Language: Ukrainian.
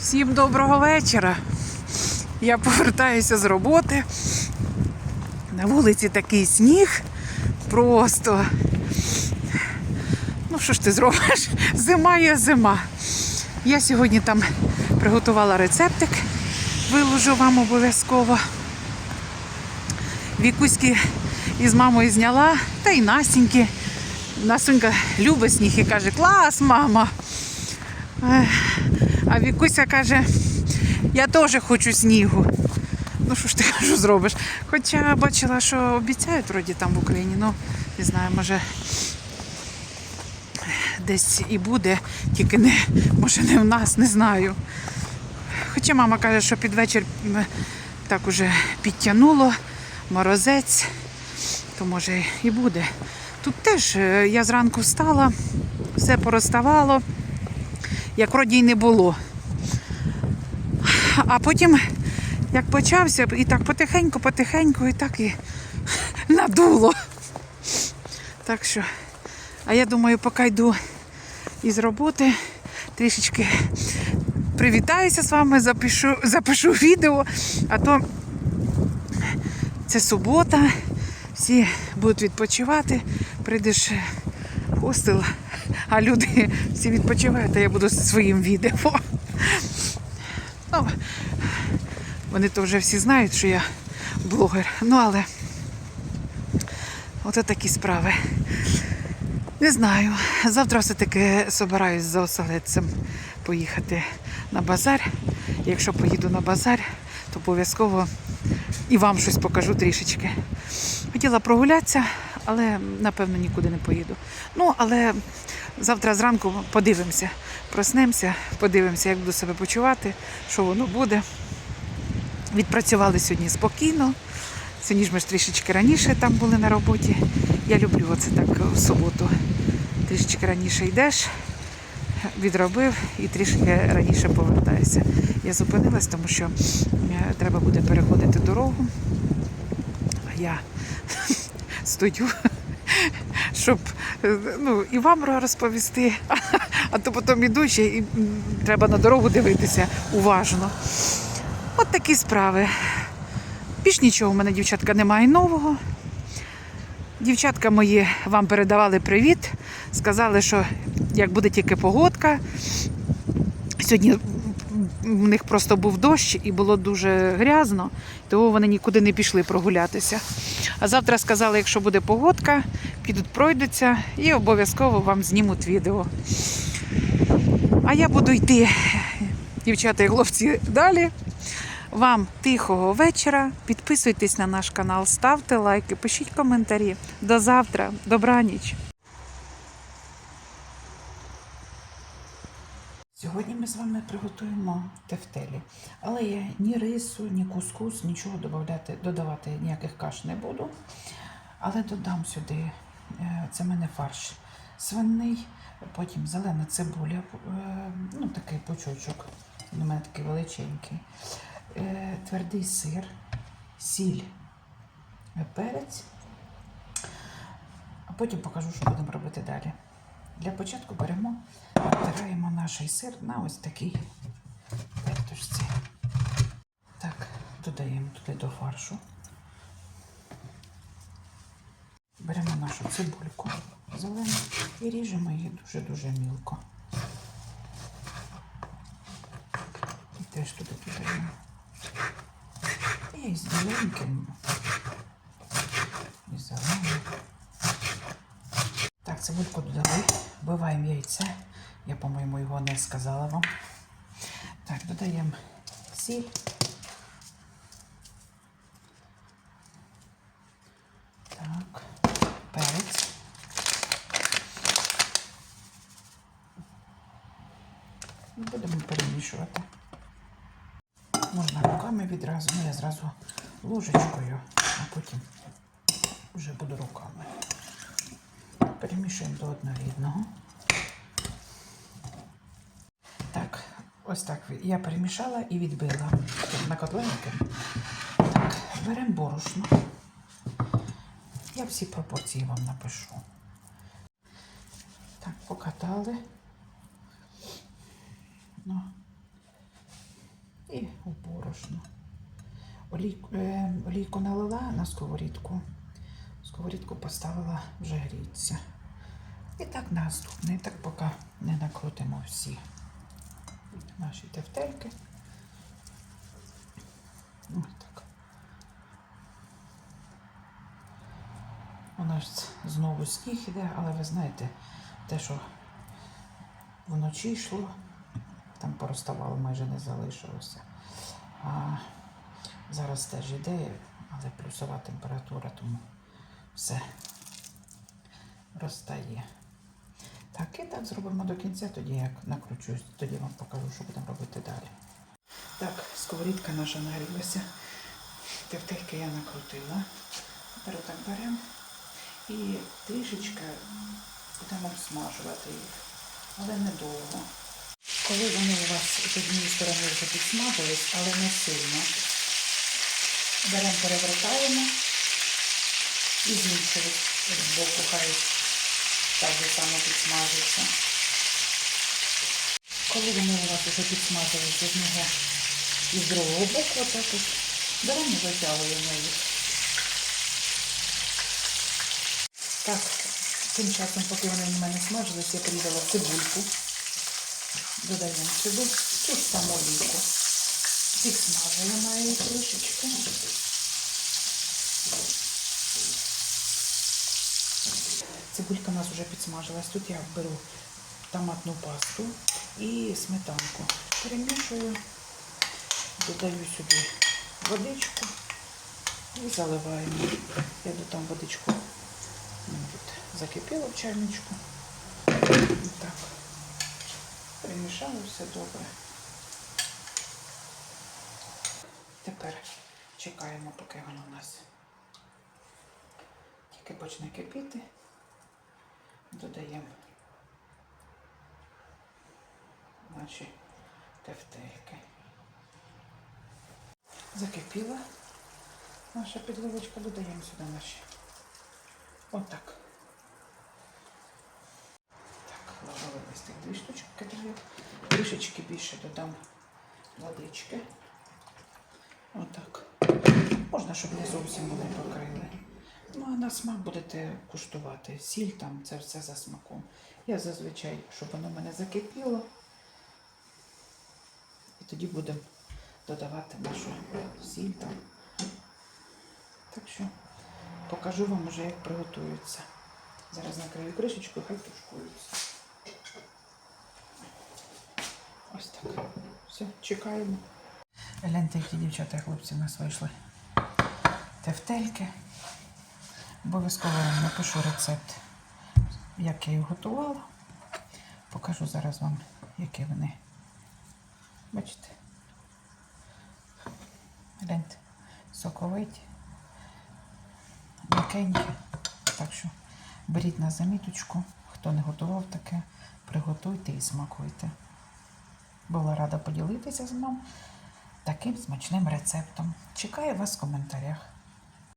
Всім доброго вечора. Я повертаюся з роботи. На вулиці такий сніг. Просто. Ну, що ж ти зробиш? Зима є зима. Я сьогодні там приготувала рецептик, виложу вам обов'язково. Вікуськи із мамою зняла, та й Настіньки. Настенька любить сніг і каже, клас, мама. А Вікуся каже, я теж хочу снігу. Ну що ж ти кажу, зробиш? Хоча бачила, що обіцяють вроді там в Україні, ну не знаю, може десь і буде, тільки не, може не в нас, не знаю. Хоча мама каже, що під вечір так уже підтягнуло, морозець, то може і буде. Тут теж е, я зранку встала, все пороставало, як вроді й не було. А потім, як почався, і так потихеньку, потихеньку, і так і надуло. Так що, а я думаю, поки йду із роботи, трішечки привітаюся з вами, запишу, запишу відео, а то це субота, всі будуть відпочивати, прийдеш в хостел, а люди всі відпочивають, а я буду зі своїм відео. Вони то вже всі знають, що я блогер. Ну, але от такі справи. Не знаю. Завтра все-таки собираюсь за оселедцем поїхати на базар. Якщо поїду на базар, то обов'язково і вам щось покажу трішечки. Хотіла прогулятися, але напевно нікуди не поїду. Ну, але завтра зранку подивимося. Проснемося, подивимося, як буду себе почувати, що воно буде. Відпрацювали сьогодні спокійно. Сьогодні ж ми ж трішечки раніше там були на роботі. Я люблю оце так в суботу. Трішечки раніше йдеш, відробив і трішки раніше повертаєшся. Я зупинилась, тому що треба буде переходити дорогу. А я стою, щоб ну, і вам розповісти, а то потім іду ще і треба на дорогу дивитися уважно. От такі справи. Більш нічого в мене, дівчатка, немає нового. Дівчатка мої вам передавали привіт. Сказали, що як буде тільки погодка. Сьогодні в них просто був дощ і було дуже грязно, тому вони нікуди не пішли прогулятися. А завтра сказали, якщо буде погодка, підуть пройдуться і обов'язково вам знімуть відео. А я буду йти, дівчата і хлопці, далі. Вам тихого вечора. Підписуйтесь на наш канал, ставте лайки, пишіть коментарі. До завтра, добраніч. Сьогодні ми з вами приготуємо тефтелі. Але я ні рису, ні кускус, нічого додавати, додавати ніяких каш не буду. Але додам сюди, е, це в мене фарш свинний, потім зелена цибуля, е, ну такий пучочок, у мене такий величенький, твердий сир, сіль, е, перець. А потім покажу, що будемо робити далі. Для початку беремо, обтираємо наш сир на ось такій пертушці. Так, додаємо туди до фаршу. Беремо нашу цибульку зелену і ріжемо її дуже-дуже мілко. І теж туди додаємо. І з біленьким, і зеленим. Так, цибульку додали, вбиваємо яйце. Я, по-моєму, його не сказала вам. Так, додаємо сіль. Так, перець. Будемо перемішувати. Можна руками відразу, ну я зразу ложечкою, а потім вже буду руками. Перемішуємо до однорідного. Так, ось так я перемішала і відбила на котлетки. Так, беремо борошно. Я всі пропорції вам напишу. Так, покатали. Ну, борошно. Олійку, е, олійку налила на сковорідку. Сковорідку поставила вже гріться. І так наступний, так поки не накрутимо всі наші тефтельки. Ось так. У нас знову сніг іде, але ви знаєте, те, що вночі йшло, там пороставало, майже не залишилося. А зараз теж іде, але плюсова температура, тому все розтає. Так, і так зробимо до кінця, тоді як накручусь, тоді вам покажу, що будемо робити далі. Так, сковорідка наша нагрілася. Тефтельки я накрутила. Тепер так беремо і трішечки будемо обсмажувати їх, але недовго. Коли вони у вас з однієї сторони вже підсмажились, але не сильно, беремо, перевертаємо і з іншої з боку хай так же само підсмажиться. Коли вони у вас вже підсмажились з одного і з другого боку, отак от, беремо і витягуємо їх. Так, тим часом, поки вони в мене смажились, я порізала цибульку. Додаємо сюди ту ж олійку. Підсмажуємо її трішечки. Цибулька у нас вже підсмажилась. Тут я беру томатну пасту і сметанку. Перемішую, додаю сюди водичку і заливаємо. Я додам водичку. Тут закипіло в чайничку. Так. Перемішали все добре. Тепер чекаємо, поки воно у нас тільки почне кипіти. Додаємо наші тефтельки. Закипіла наша підливочка, додаємо сюди наші. Отак. Так, ложовий листик дві штучки кидаю. Трішечки більше додам водички. Отак. Можна, щоб не зовсім вони покрили. Ну, а на смак будете куштувати. Сіль там, це все за смаком. Я зазвичай, щоб воно в мене закипіло. І тоді будемо додавати нашу сіль там. Так що покажу вам вже, як приготуються. Зараз накрию кришечку, хай тушкуються. Ось так. Все, чекаємо. Гляньте, які дівчата і хлопці в нас вийшли. Тефтельки. Обов'язково вам напишу рецепт, як я їх готувала. Покажу зараз вам, які вони. Бачите? Гляньте, соковиті, м'якенькі. Так що беріть на заміточку. Хто не готував таке, приготуйте і смакуйте. Була рада поділитися з вами таким смачним рецептом. Чекаю вас в коментарях.